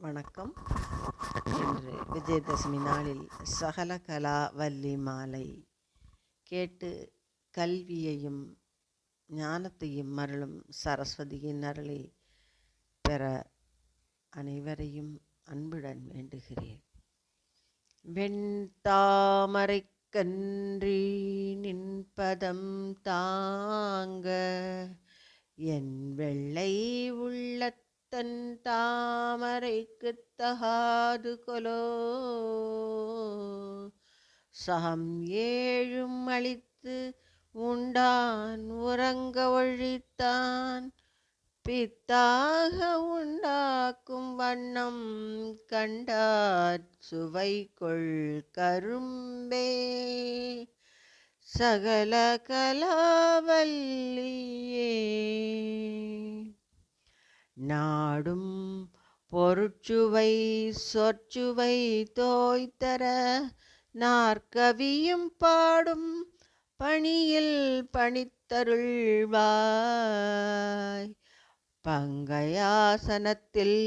வணக்கம். இன்று விஜயதசமி நாளில் சகல கலா வள்ளி மாலை கேட்டு கல்வியையும் ஞானத்தையும் அருளும் சரஸ்வதியின் அருளை பெற அனைவரையும் அன்புடன் வேண்டுகிறேன். வெண்தாமரை கன்றி நின்பதம் தாங்க என் வெள்ளை தன் தாமரைக்கு தகாது கொலோ. சகம் ஏழும் அழித்து உண்டான் உறங்க ஒழித்தான். பித்தாக உண்டாக்கும் வண்ணம் கண்டார் சுவை கொள் கரும்பே. சகல கலாவல்லியே. நாடும் பொருட்சுவை சொற்சுவை தோய்த்தர நாற்கவியும் பாடும் பணியில் பணித்தருள்வாய். பங்கையாசனத்தில்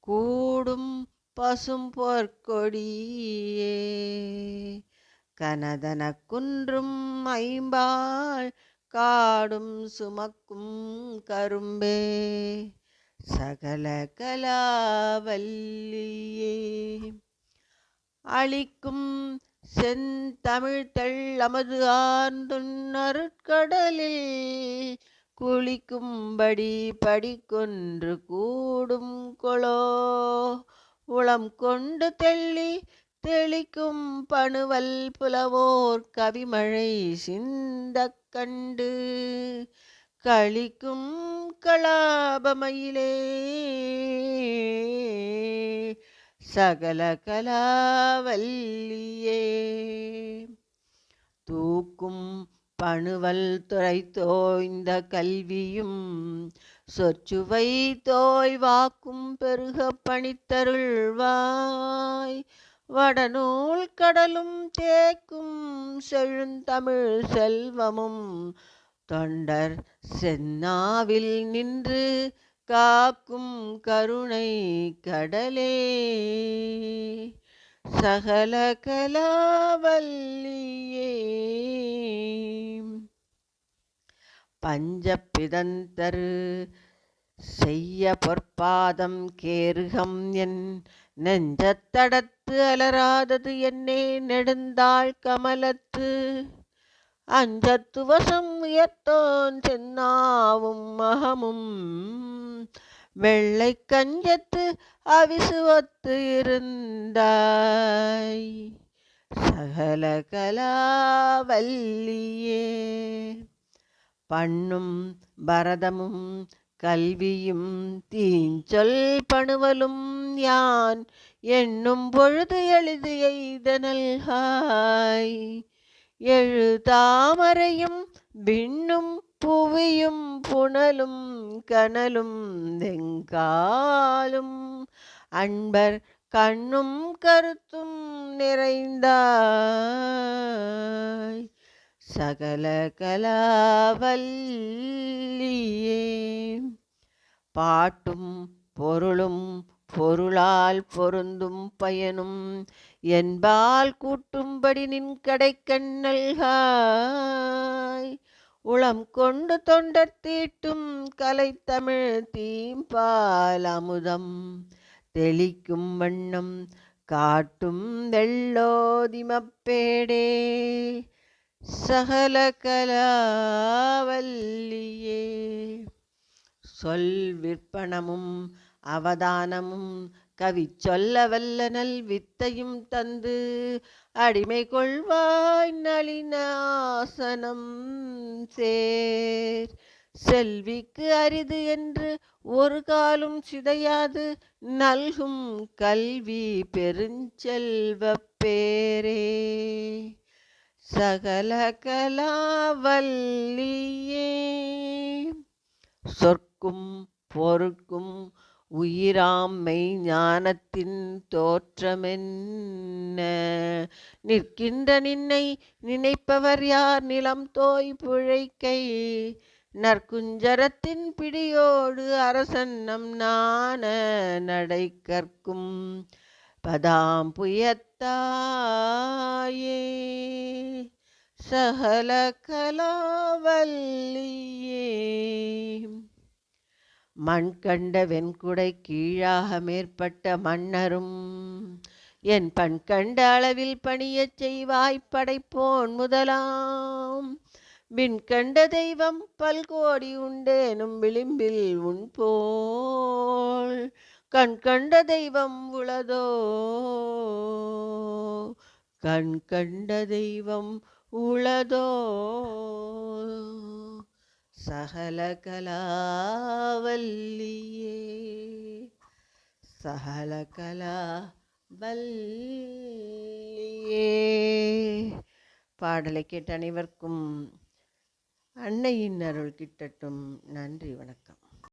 கூடும் பசும் பொற்கொடியே கனதன குன்றும் ஐம்பாள் காடும் சுமக்கும் கரும்பே. சகல கலாவல்லியே. அளிக்கும் செந்தமிழ்தள் அமது ஆர்ந்துன்னருட்கடலில் குளிக்கும்படி படிக்கொன்று கூடும் கொளோ. உளம் கொண்டு தெள்ளி தெளிக்கும் பணுவல் புலவோர் கவிமழை சிந்தக் கண்டு. களிக்கும் கலாபமயிலே. சகல கலாவல்லியே. தூக்கும் பணுவல் துறை தோய்ந்த கல்வியும் சொற்சுவை தோய் வாக்கும் பெருக பணித்தருள்வாய். வடநூல் கடலும் தேக்கும் செழுந்தமிழ் செல்வமும் தொண்டர் சென்னாவில் நின்று காக்கும் கருணை கடலே. சகல கலாவல்லியே. பஞ்சபிதந்தரு செய்ய பொற்பாதம் கேருகம் என் நெஞ்சத்தடத்து அலராதது என்னே நெடுந்தாள் கமலத்து. அஞ்சத்துவசம் உயர்த்தோன் சென்னாவும் மகமும். வெள்ளை கஞ்சத்து அவிசுவத்து இருந்தாய். சகல கலாவல்லியே பண்ணும் பரதமும் கல்வியும் தீஞ்சொல் பணுவலும் யான். என்னும் பொழுது எழுது எய்தனல்காய். எழு தாமரையும் விண்ணும் புவியும் புனலும் கனலும் தெங்காலும் அன்பர் கண்ணும் கருத்தும் நிறைந்தாய். சகல கலாவல்லியே. பாட்டும் பொருளும் பொருளால் பொருந்தும் பயனும் என்பால் கூட்டும்படி நின் கடைக்கண்ணல்காய் உளம் கொண்டு தொண்டர் தீட்டும் கலை தமிழ் தீம்பால் அமுதம் தெளிக்கும் வண்ணம் காட்டும் வெள்ளோதிமப்பேடே சகல கலாவல்லியே. சொல் விற்பனமும் அவதானமும் கவி சொல்ல வல்ல நல் வித்தையும் தந்து அடிமை கொள்வாய் நளினாசனம் சேர். செல்விக்கு அரிது என்று ஒரு காலும் சிதையாது நல்கும் கல்வி பெருஞ்செல்வ பேரே. சகல கலாவல்லியே சொற்கும் பொருட்கும் உயிராமை ஞானத்தின் தோற்றமென்ன? நிற்கின்ற நின்னை நினைப்பவர் யார்? நிலம் தோய் புழைக்கை நற்குஞ்சரத்தின் பிடியோடு அரசன்னம் நாண நடை கற்கும் பதாம் புயத்தாயே. சகல கலாவல்லியே. மண் கண்ட வெண்குடை கீழாக மேற்பட்ட மன்னரும் என் பண் கண்ட அளவில் பணியச் செய்வாய் படைப்போன் முதலாம். விண் கண்ட தெய்வம் பல்கோடி உண்டேனும் விளிம்பில் உன் போல் கண் கண்ட தெய்வம் உளதோ? கண் கண்ட தெய்வம் உளதோ? சகலகலாவல்லியே. சகலகலா வல்லியே பாடலை கேட்ட அனைவருக்கும் அன்னையின் அருள் கிட்டட்டும். நன்றி வணக்கம்.